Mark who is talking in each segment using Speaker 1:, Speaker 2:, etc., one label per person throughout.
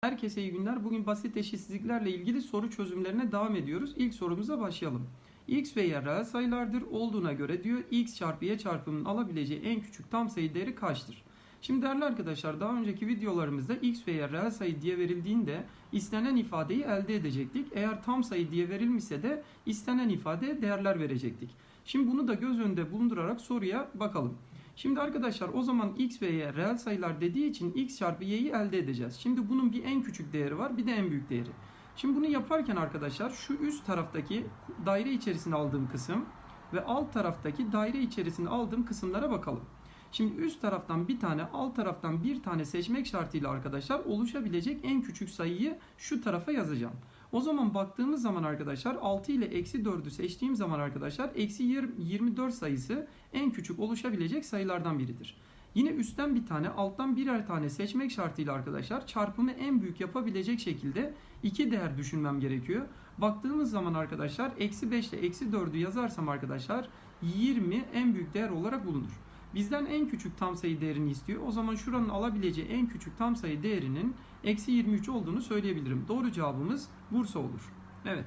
Speaker 1: Herkese iyi günler. Bugün basit eşitsizliklerle ilgili soru çözümlerine devam ediyoruz. İlk sorumuza başlayalım. x ve y reel sayılardır olduğuna göre diyor x çarpı y çarpımının alabileceği en küçük tam sayı değeri kaçtır? Şimdi değerli arkadaşlar daha önceki videolarımızda x ve y reel sayı diye verildiğinde istenen ifadeyi elde edecektik. Eğer tam sayı diye verilmişse de istenen ifadeye değerler verecektik. Şimdi bunu da göz önünde bulundurarak soruya bakalım. Şimdi arkadaşlar o zaman x ve y reel sayılar dediği için x çarpı y'yi elde edeceğiz. Şimdi bunun bir en küçük değeri var bir de en büyük değeri. Şimdi bunu yaparken arkadaşlar şu üst taraftaki daire içerisine aldığım kısım ve alt taraftaki daire içerisine aldığım kısımlara bakalım. Şimdi üst taraftan bir tane alt taraftan bir tane seçmek şartıyla arkadaşlar oluşabilecek en küçük sayıyı şu tarafa yazacağım. O zaman baktığımız zaman arkadaşlar 6 ile eksi 4'ü seçtiğim zaman arkadaşlar eksi 24 sayısı en küçük oluşabilecek sayılardan biridir. Yine üstten bir tane alttan birer tane seçmek şartıyla arkadaşlar çarpımı en büyük yapabilecek şekilde iki değer düşünmem gerekiyor. Baktığımız zaman arkadaşlar eksi 5 ile eksi 4'ü yazarsam arkadaşlar 20 en büyük değer olarak bulunur. Bizden en küçük tam sayı değerini istiyor. O zaman şuranın alabileceği en küçük tam sayı değerinin eksi 23 olduğunu söyleyebilirim. Doğru cevabımız Bursa olur. Evet.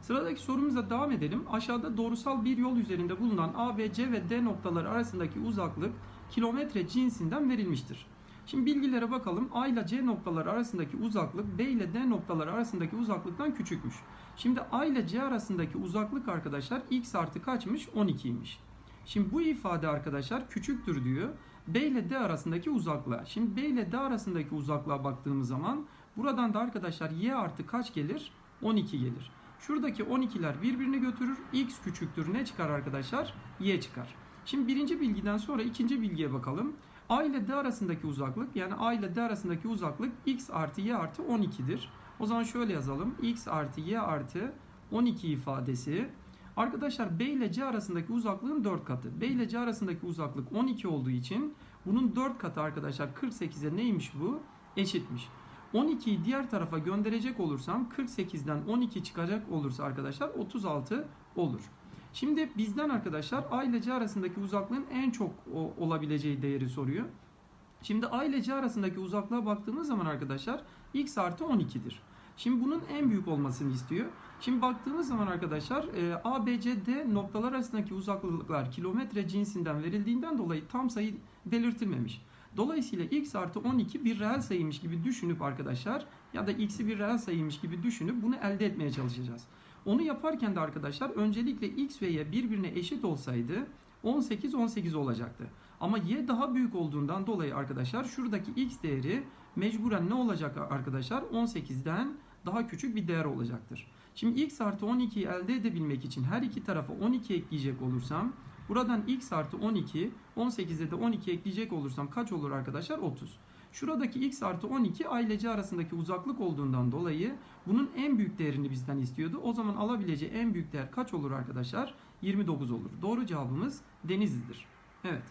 Speaker 1: Sıradaki sorumuza devam edelim. Aşağıda doğrusal bir yol üzerinde bulunan A, B, C ve D noktaları arasındaki uzaklık kilometre cinsinden verilmiştir. Şimdi bilgilere bakalım. A ile C noktaları arasındaki uzaklık B ile D noktaları arasındaki uzaklıktan küçükmüş. Şimdi A ile C arasındaki uzaklık arkadaşlar x artı kaçmış? 12'ymiş. Şimdi bu ifade arkadaşlar küçüktür diyor. B ile D arasındaki uzaklığa. Şimdi B ile D arasındaki uzaklığa baktığımız zaman buradan da arkadaşlar y artı kaç gelir? 12 gelir. Şuradaki 12'ler birbirini götürür. X küçüktür. Ne çıkar arkadaşlar? Y çıkar. Şimdi birinci bilgiden sonra ikinci bilgiye bakalım. A ile D arasındaki uzaklık yani A ile D arasındaki uzaklık X artı Y artı 12'dir. O zaman şöyle yazalım. X artı Y artı 12 ifadesi. Arkadaşlar B ile C arasındaki uzaklığın 4 katı. B ile C arasındaki uzaklık 12 olduğu için bunun 4 katı arkadaşlar 48'e neymiş bu? Eşitmiş. 12'yi diğer tarafa gönderecek olursam 48'den 12 çıkacak olursa arkadaşlar 36 olur. Şimdi bizden arkadaşlar A ile C arasındaki uzaklığın en çok olabileceği değeri soruyor. Şimdi A ile C arasındaki uzaklığa baktığımız zaman arkadaşlar x artı 12'dir. Şimdi bunun en büyük olmasını istiyor. Şimdi baktığımız zaman arkadaşlar e, A, B, C, D noktalar arasındaki uzaklıklar kilometre cinsinden verildiğinden dolayı tam sayı belirtilmemiş. Dolayısıyla x artı 12 bir reel sayıymış gibi düşünüp arkadaşlar ya da x'i bir reel sayıymış gibi düşünüp bunu elde etmeye çalışacağız. Onu yaparken de arkadaşlar öncelikle x ve y birbirine eşit olsaydı 18 18 olacaktı. Ama y daha büyük olduğundan dolayı arkadaşlar şuradaki x değeri mecburen ne olacak arkadaşlar? 18'den daha küçük bir değer olacaktır. Şimdi x artı 12'yi elde edebilmek için her iki tarafa 12 ekleyecek olursam buradan x artı 12 18'de de 12 ekleyecek olursam kaç olur arkadaşlar? 30. Şuradaki x artı 12 A ile C arasındaki uzaklık olduğundan dolayı bunun en büyük değerini bizden istiyordu. O zaman alabileceği en büyük değer kaç olur arkadaşlar? 29 olur. Doğru cevabımız Denizli'dir. Evet.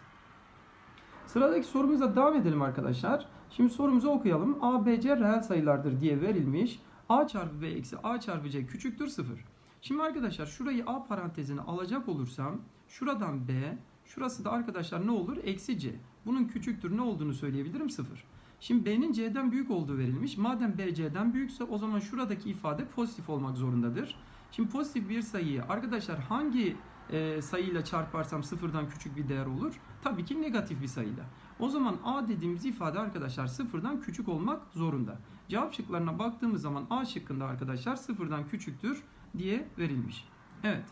Speaker 1: Sıradaki sorumuza devam edelim arkadaşlar. Şimdi sorumuzu okuyalım. A, B, C reel sayılardır diye verilmiş. A çarpı B eksi A çarpı C küçüktür 0. Şimdi arkadaşlar şurayı A parantezine alacak olursam şuradan B, şurası da arkadaşlar ne olur? Eksi C. Bunun küçüktür ne olduğunu söyleyebilirim 0. Şimdi B'nin C'den büyük olduğu verilmiş. Madem B C'den büyükse o zaman şuradaki ifade pozitif olmak zorundadır. Şimdi pozitif bir sayıyı arkadaşlar hangi e, sayıyla çarparsam sıfırdan küçük bir değer olur? Tabii ki negatif bir sayıyla. O zaman A dediğimiz ifade arkadaşlar sıfırdan küçük olmak zorunda. Cevap şıklarına baktığımız zaman A şıkkında arkadaşlar sıfırdan küçüktür diye verilmiş. Evet.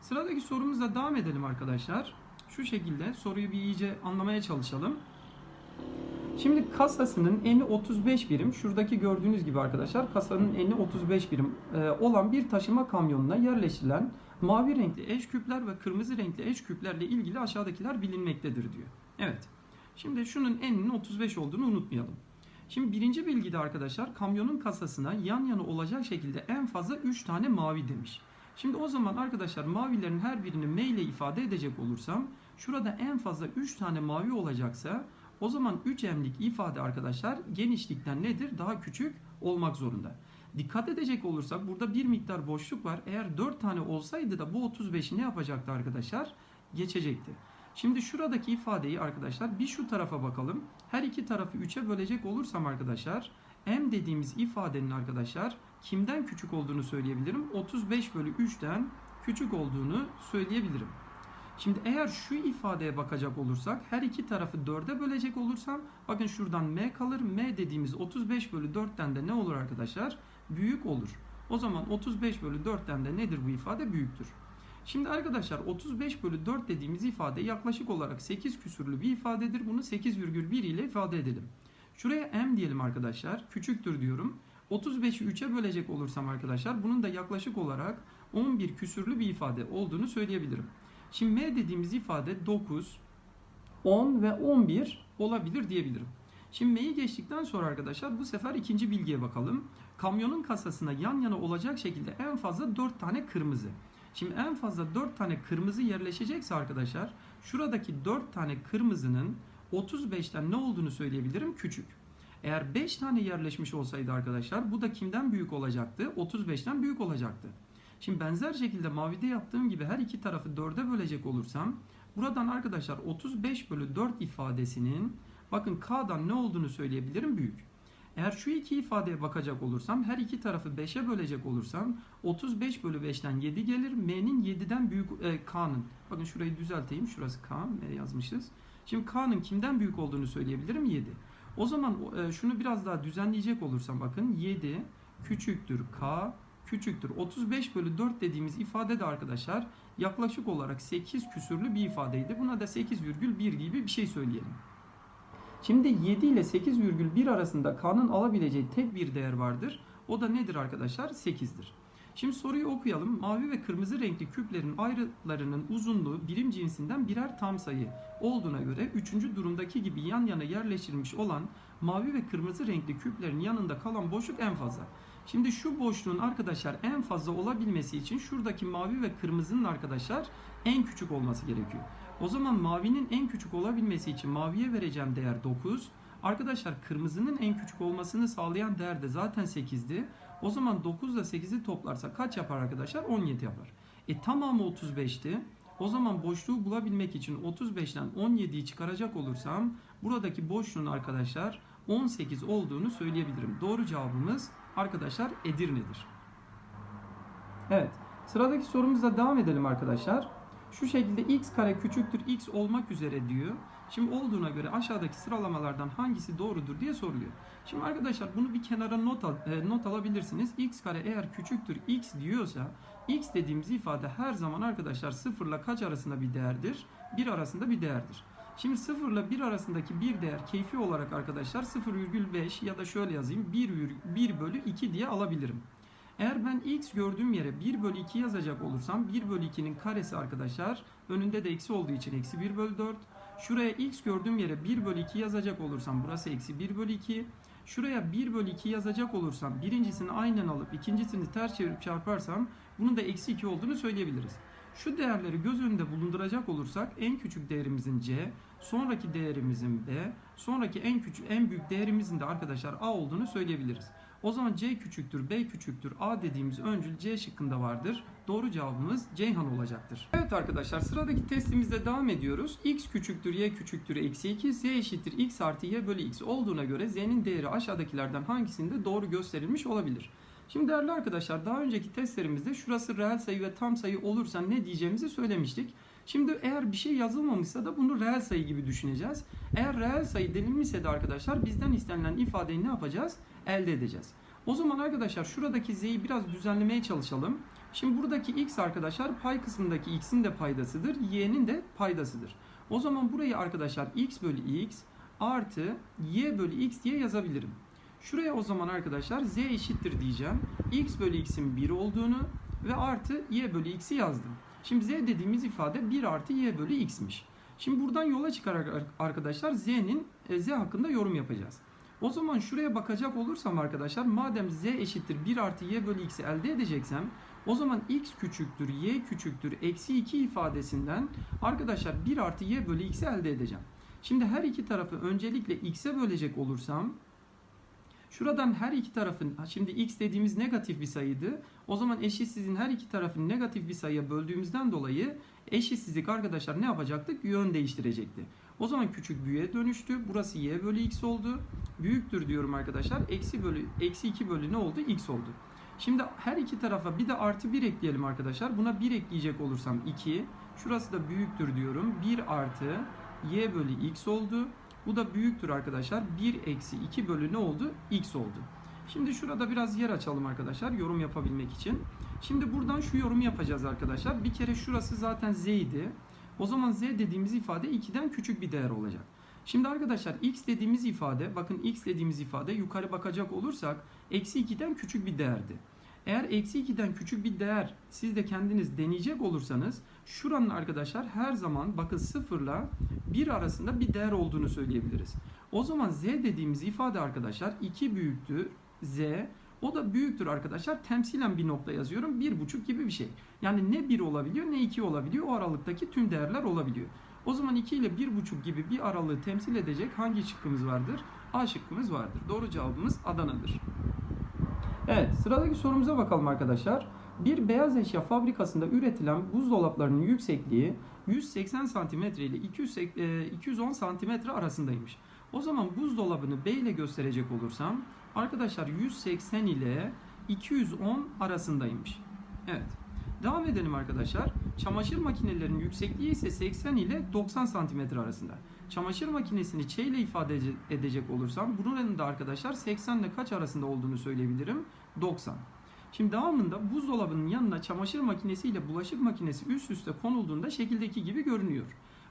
Speaker 1: Sıradaki sorumuzla devam edelim arkadaşlar. Şu şekilde soruyu bir iyice anlamaya çalışalım. Şimdi kasasının eni 35 birim. Şuradaki gördüğünüz gibi arkadaşlar kasanın eni 35 birim e, olan bir taşıma kamyonuna yerleştirilen mavi renkli eş küpler ve kırmızı renkli eş küplerle ilgili aşağıdakiler bilinmektedir diyor. Evet. Şimdi şunun eninin 35 olduğunu unutmayalım. Şimdi birinci bilgide arkadaşlar kamyonun kasasına yan yana olacak şekilde en fazla 3 tane mavi demiş. Şimdi o zaman arkadaşlar mavilerin her birini M ile ifade edecek olursam şurada en fazla 3 tane mavi olacaksa o zaman 3M'lik ifade arkadaşlar genişlikten nedir? Daha küçük olmak zorunda. Dikkat edecek olursak burada bir miktar boşluk var. Eğer 4 tane olsaydı da bu 35'i ne yapacaktı arkadaşlar? Geçecekti. Şimdi şuradaki ifadeyi arkadaşlar bir şu tarafa bakalım. Her iki tarafı 3'e bölecek olursam arkadaşlar m dediğimiz ifadenin arkadaşlar kimden küçük olduğunu söyleyebilirim? 35 bölü 3'ten küçük olduğunu söyleyebilirim. Şimdi eğer şu ifadeye bakacak olursak her iki tarafı 4'e bölecek olursam bakın şuradan m kalır. m dediğimiz 35 bölü 4'ten de ne olur arkadaşlar? Büyük olur. O zaman 35 bölü 4'ten de nedir bu ifade? Büyüktür. Şimdi arkadaşlar 35 bölü 4 dediğimiz ifade yaklaşık olarak 8 küsürlü bir ifadedir. Bunu 8,1 ile ifade edelim. Şuraya m diyelim arkadaşlar. Küçüktür diyorum. 35'i 3'e bölecek olursam arkadaşlar bunun da yaklaşık olarak 11 küsürlü bir ifade olduğunu söyleyebilirim. Şimdi m dediğimiz ifade 9, 10 ve 11 olabilir diyebilirim. Şimdi m'yi geçtikten sonra arkadaşlar bu sefer ikinci bilgiye bakalım. Kamyonun kasasına yan yana olacak şekilde en fazla 4 tane kırmızı. Şimdi en fazla 4 tane kırmızı yerleşecekse arkadaşlar şuradaki 4 tane kırmızının 35'ten ne olduğunu söyleyebilirim? Küçük. Eğer 5 tane yerleşmiş olsaydı arkadaşlar bu da kimden büyük olacaktı? 35'ten büyük olacaktı. Şimdi benzer şekilde mavide yaptığım gibi her iki tarafı 4'e bölecek olursam buradan arkadaşlar 35 bölü 4 ifadesinin bakın K'dan ne olduğunu söyleyebilirim? Büyük. Eğer şu iki ifadeye bakacak olursam her iki tarafı 5'e bölecek olursam 35 bölü 5'ten 7 gelir. M'nin 7'den büyük e, K'nın. Bakın şurayı düzelteyim. Şurası K. M yazmışız. Şimdi K'nın kimden büyük olduğunu söyleyebilirim? 7. O zaman e, şunu biraz daha düzenleyecek olursam bakın 7 küçüktür K küçüktür. 35 bölü 4 dediğimiz ifade de arkadaşlar yaklaşık olarak 8 küsürlü bir ifadeydi. Buna da 8,1 gibi bir şey söyleyelim. Şimdi 7 ile 8,1 arasında K'nın alabileceği tek bir değer vardır. O da nedir arkadaşlar? 8'dir. Şimdi soruyu okuyalım. Mavi ve kırmızı renkli küplerin ayrılarının uzunluğu birim cinsinden birer tam sayı olduğuna göre 3. durumdaki gibi yan yana yerleştirilmiş olan mavi ve kırmızı renkli küplerin yanında kalan boşluk en fazla. Şimdi şu boşluğun arkadaşlar en fazla olabilmesi için şuradaki mavi ve kırmızının arkadaşlar en küçük olması gerekiyor. O zaman mavinin en küçük olabilmesi için maviye vereceğim değer 9. Arkadaşlar kırmızının en küçük olmasını sağlayan değer de zaten 8'di. O zaman 9 ile 8'i toplarsa kaç yapar arkadaşlar? 17 yapar. E tamamı 35'ti. O zaman boşluğu bulabilmek için 35'ten 17'yi çıkaracak olursam buradaki boşluğun arkadaşlar 18 olduğunu söyleyebilirim. Doğru cevabımız arkadaşlar Edirne'dir. Evet. Sıradaki sorumuzla devam edelim arkadaşlar. Şu şekilde x kare küçüktür x olmak üzere diyor. Şimdi olduğuna göre aşağıdaki sıralamalardan hangisi doğrudur diye soruluyor. Şimdi arkadaşlar bunu bir kenara not, al, e, not alabilirsiniz. x kare eğer küçüktür x diyorsa x dediğimiz ifade her zaman arkadaşlar 0 ile kaç arasında bir değerdir? 1 arasında bir değerdir. Şimdi 0 ile 1 arasındaki bir değer keyfi olarak arkadaşlar 0,5 ya da şöyle yazayım 1, 1 bölü 2 diye alabilirim. Eğer ben x gördüğüm yere 1 bölü 2 yazacak olursam 1 bölü 2'nin karesi arkadaşlar önünde de eksi olduğu için eksi 1 bölü 4. Şuraya x gördüğüm yere 1 bölü 2 yazacak olursam burası eksi 1 bölü 2. Şuraya 1 bölü 2 yazacak olursam birincisini aynen alıp ikincisini ters çevirip çarparsam bunun da eksi 2 olduğunu söyleyebiliriz. Şu değerleri göz önünde bulunduracak olursak en küçük değerimizin c, sonraki değerimizin b, sonraki en küçük en büyük değerimizin de arkadaşlar a olduğunu söyleyebiliriz. O zaman C küçüktür, B küçüktür, A dediğimiz öncül C şıkkında vardır. Doğru cevabımız Ceyhan olacaktır. Evet arkadaşlar sıradaki testimizde devam ediyoruz. X küçüktür, Y küçüktür, eksi 2, Z eşittir X artı Y bölü X olduğuna göre Z'nin değeri aşağıdakilerden hangisinde doğru gösterilmiş olabilir? Şimdi değerli arkadaşlar daha önceki testlerimizde şurası reel sayı ve tam sayı olursa ne diyeceğimizi söylemiştik. Şimdi eğer bir şey yazılmamışsa da bunu reel sayı gibi düşüneceğiz. Eğer reel sayı denilmişse de arkadaşlar bizden istenilen ifadeyi ne yapacağız? Elde edeceğiz. O zaman arkadaşlar şuradaki z'yi biraz düzenlemeye çalışalım. Şimdi buradaki x arkadaşlar pay kısmındaki x'in de paydasıdır. y'nin de paydasıdır. O zaman burayı arkadaşlar x bölü x artı y bölü x diye yazabilirim. Şuraya o zaman arkadaşlar z eşittir diyeceğim. x bölü x'in 1 olduğunu ve artı y bölü x'i yazdım. Şimdi z dediğimiz ifade 1 artı y bölü x'miş. Şimdi buradan yola çıkarak arkadaşlar z'nin z hakkında yorum yapacağız. O zaman şuraya bakacak olursam arkadaşlar madem z eşittir 1 artı y bölü x'i elde edeceksem o zaman x küçüktür y küçüktür eksi 2 ifadesinden arkadaşlar 1 artı y bölü x'i elde edeceğim. Şimdi her iki tarafı öncelikle x'e bölecek olursam Şuradan her iki tarafın, şimdi x dediğimiz negatif bir sayıydı. O zaman eşitsizliğin her iki tarafını negatif bir sayıya böldüğümüzden dolayı eşitsizlik arkadaşlar ne yapacaktık? Yön değiştirecekti. O zaman küçük büyüğe dönüştü. Burası y bölü x oldu. Büyüktür diyorum arkadaşlar. Eksi bölü eksi 2 bölü ne oldu? x oldu. Şimdi her iki tarafa bir de artı 1 ekleyelim arkadaşlar. Buna 1 ekleyecek olursam 2. Şurası da büyüktür diyorum. 1 artı y bölü x oldu. Bu da büyüktür arkadaşlar. 1 eksi 2 bölü ne oldu? x oldu. Şimdi şurada biraz yer açalım arkadaşlar yorum yapabilmek için. Şimdi buradan şu yorumu yapacağız arkadaşlar. Bir kere şurası zaten z idi. O zaman z dediğimiz ifade 2'den küçük bir değer olacak. Şimdi arkadaşlar x dediğimiz ifade, bakın x dediğimiz ifade yukarı bakacak olursak eksi 2'den küçük bir değerdi. Eğer eksi 2'den küçük bir değer siz de kendiniz deneyecek olursanız şuranın arkadaşlar her zaman bakın 0 ile 1 arasında bir değer olduğunu söyleyebiliriz. O zaman z dediğimiz ifade arkadaşlar 2 büyüktür z o da büyüktür arkadaşlar. Temsilen bir nokta yazıyorum. 1,5 gibi bir şey. Yani ne 1 olabiliyor ne 2 olabiliyor. O aralıktaki tüm değerler olabiliyor. O zaman 2 ile 1,5 gibi bir aralığı temsil edecek hangi şıkkımız vardır? A şıkkımız vardır. Doğru cevabımız Adana'dır. Evet sıradaki sorumuza bakalım arkadaşlar. Bir beyaz eşya fabrikasında üretilen buzdolaplarının yüksekliği 180 cm ile 200, e, 210 cm arasındaymış. O zaman buzdolabını B ile gösterecek olursam arkadaşlar 180 ile 210 arasındaymış. Evet. Devam edelim arkadaşlar. Çamaşır makinelerinin yüksekliği ise 80 ile 90 cm arasında. Çamaşır makinesini Ç ile ifade edecek olursam bunun da arkadaşlar 80 ile kaç arasında olduğunu söyleyebilirim? 90. Şimdi devamında buzdolabının yanına çamaşır makinesi ile bulaşık makinesi üst üste konulduğunda şekildeki gibi görünüyor.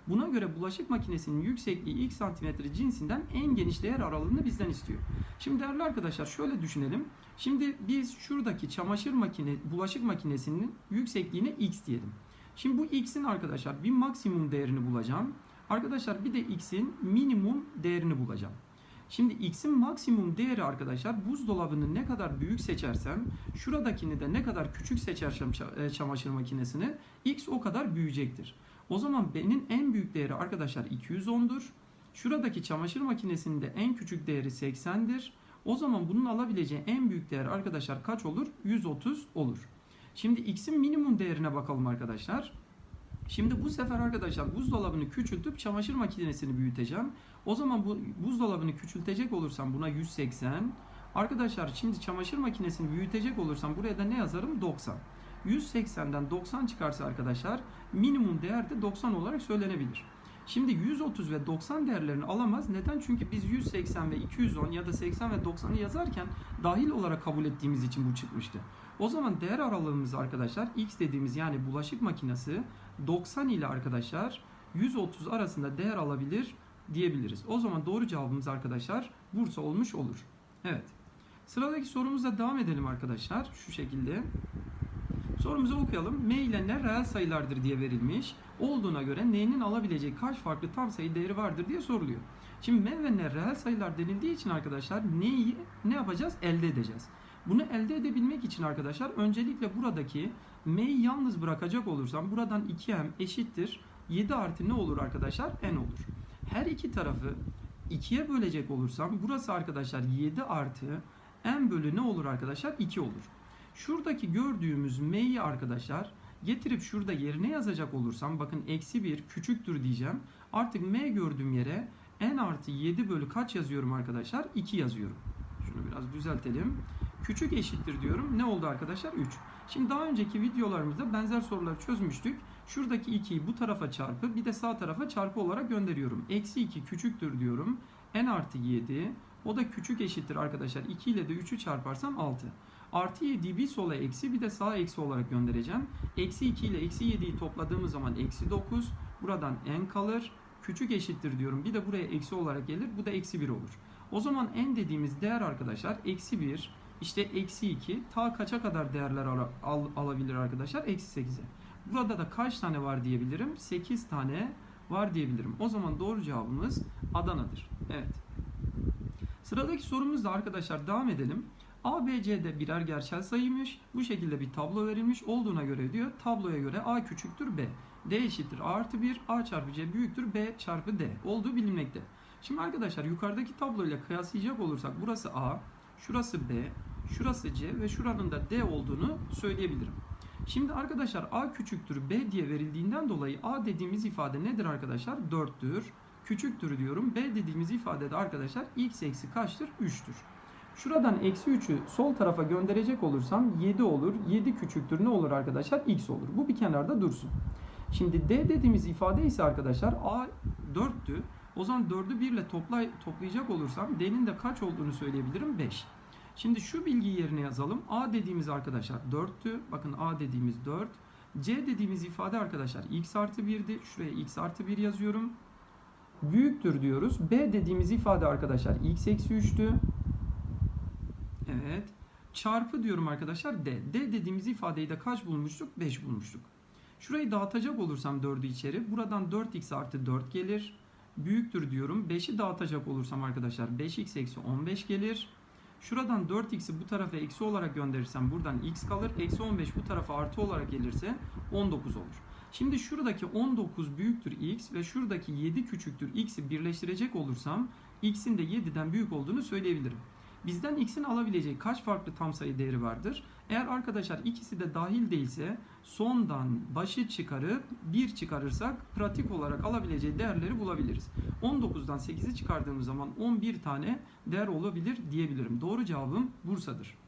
Speaker 1: Buna göre bulaşık makinesinin yüksekliği x santimetre cinsinden en geniş değer aralığını bizden istiyor. Şimdi değerli arkadaşlar şöyle düşünelim. Şimdi biz şuradaki çamaşır makine, bulaşık makinesinin yüksekliğine x diyelim. Şimdi bu x'in arkadaşlar bir maksimum değerini bulacağım. Arkadaşlar bir de x'in minimum değerini bulacağım. Şimdi x'in maksimum değeri arkadaşlar buzdolabını ne kadar büyük seçersem şuradakini de ne kadar küçük seçersem çamaşır makinesini x o kadar büyüyecektir. O zaman benim en büyük değeri arkadaşlar 210'dur. Şuradaki çamaşır makinesinin de en küçük değeri 80'dir. O zaman bunun alabileceği en büyük değer arkadaşlar kaç olur? 130 olur. Şimdi x'in minimum değerine bakalım arkadaşlar. Şimdi bu sefer arkadaşlar buzdolabını küçültüp çamaşır makinesini büyüteceğim. O zaman bu buzdolabını küçültecek olursam buna 180. Arkadaşlar şimdi çamaşır makinesini büyütecek olursam buraya da ne yazarım? 90. 180'den 90 çıkarsa arkadaşlar minimum değer de 90 olarak söylenebilir. Şimdi 130 ve 90 değerlerini alamaz. Neden? Çünkü biz 180 ve 210 ya da 80 ve 90'ı yazarken dahil olarak kabul ettiğimiz için bu çıkmıştı. O zaman değer aralığımız arkadaşlar x dediğimiz yani bulaşık makinesi 90 ile arkadaşlar 130 arasında değer alabilir diyebiliriz. O zaman doğru cevabımız arkadaşlar Bursa olmuş olur. Evet. Sıradaki sorumuzla devam edelim arkadaşlar. Şu şekilde. Sorumuzu okuyalım. M ile ne reel sayılardır diye verilmiş. Olduğuna göre n'nin alabileceği kaç farklı tam sayı değeri vardır diye soruluyor. Şimdi m ve n reel sayılar denildiği için arkadaşlar neyi ne yapacağız? Elde edeceğiz. Bunu elde edebilmek için arkadaşlar öncelikle buradaki m'yi yalnız bırakacak olursam buradan 2m eşittir 7 artı ne olur arkadaşlar? n olur. Her iki tarafı 2'ye bölecek olursam burası arkadaşlar 7 artı n bölü ne olur arkadaşlar? 2 olur. Şuradaki gördüğümüz m'yi arkadaşlar getirip şurada yerine yazacak olursam bakın eksi 1 küçüktür diyeceğim. Artık m gördüğüm yere n artı 7 bölü kaç yazıyorum arkadaşlar? 2 yazıyorum. Şunu biraz düzeltelim. Küçük eşittir diyorum. Ne oldu arkadaşlar? 3. Şimdi daha önceki videolarımızda benzer soruları çözmüştük. Şuradaki 2'yi bu tarafa çarpı bir de sağ tarafa çarpı olarak gönderiyorum. Eksi 2 küçüktür diyorum. n artı 7 o da küçük eşittir arkadaşlar. 2 ile de 3'ü çarparsam 6. Artı 7'yi bir sola eksi bir de sağa eksi olarak göndereceğim. Eksi 2 ile eksi 7'yi topladığımız zaman eksi 9. Buradan n kalır. Küçük eşittir diyorum. Bir de buraya eksi olarak gelir. Bu da eksi 1 olur. O zaman n dediğimiz değer arkadaşlar eksi 1 işte eksi 2 ta kaça kadar değerler al, al, alabilir arkadaşlar? Eksi 8'e. Burada da kaç tane var diyebilirim? 8 tane var diyebilirim. O zaman doğru cevabımız Adana'dır. Evet. Sıradaki sorumuzda arkadaşlar devam edelim. A, B, C de birer gerçel sayıymış. Bu şekilde bir tablo verilmiş olduğuna göre diyor. Tabloya göre A küçüktür B. D eşittir A artı 1. A çarpı C büyüktür B çarpı D. Olduğu bilinmekte. Şimdi arkadaşlar yukarıdaki tabloyla kıyaslayacak olursak burası A, şurası B, şurası C ve şuranın da D olduğunu söyleyebilirim. Şimdi arkadaşlar A küçüktür B diye verildiğinden dolayı A dediğimiz ifade nedir arkadaşlar? 4'tür. küçüktür diyorum. B dediğimiz ifadede arkadaşlar x eksi kaçtır? 3'tür. Şuradan eksi 3'ü sol tarafa gönderecek olursam 7 olur. 7 küçüktür ne olur arkadaşlar? X olur. Bu bir kenarda dursun. Şimdi D dediğimiz ifade ise arkadaşlar A 4'tü. O zaman 4'ü 1 ile topla, toplayacak olursam D'nin de kaç olduğunu söyleyebilirim? 5. Şimdi şu bilgiyi yerine yazalım. A dediğimiz arkadaşlar 4'tü. Bakın A dediğimiz 4. C dediğimiz ifade arkadaşlar x artı 1'di. Şuraya x artı 1 yazıyorum. Büyüktür diyoruz. B dediğimiz ifade arkadaşlar x eksi 3'tü. Evet. Çarpı diyorum arkadaşlar D. D dediğimiz ifadeyi de kaç bulmuştuk? 5 bulmuştuk. Şurayı dağıtacak olursam 4'ü içeri. Buradan 4x artı 4 gelir. Büyüktür diyorum. 5'i dağıtacak olursam arkadaşlar 5x eksi 15 gelir. Şuradan 4x'i bu tarafa eksi olarak gönderirsem buradan x kalır. Eksi 15 bu tarafa artı olarak gelirse 19 olur. Şimdi şuradaki 19 büyüktür x ve şuradaki 7 küçüktür x'i birleştirecek olursam x'in de 7'den büyük olduğunu söyleyebilirim. Bizden x'in alabileceği kaç farklı tam sayı değeri vardır? Eğer arkadaşlar ikisi de dahil değilse sondan başı çıkarıp 1 çıkarırsak pratik olarak alabileceği değerleri bulabiliriz. 19'dan 8'i çıkardığımız zaman 11 tane değer olabilir diyebilirim. Doğru cevabım Bursa'dır.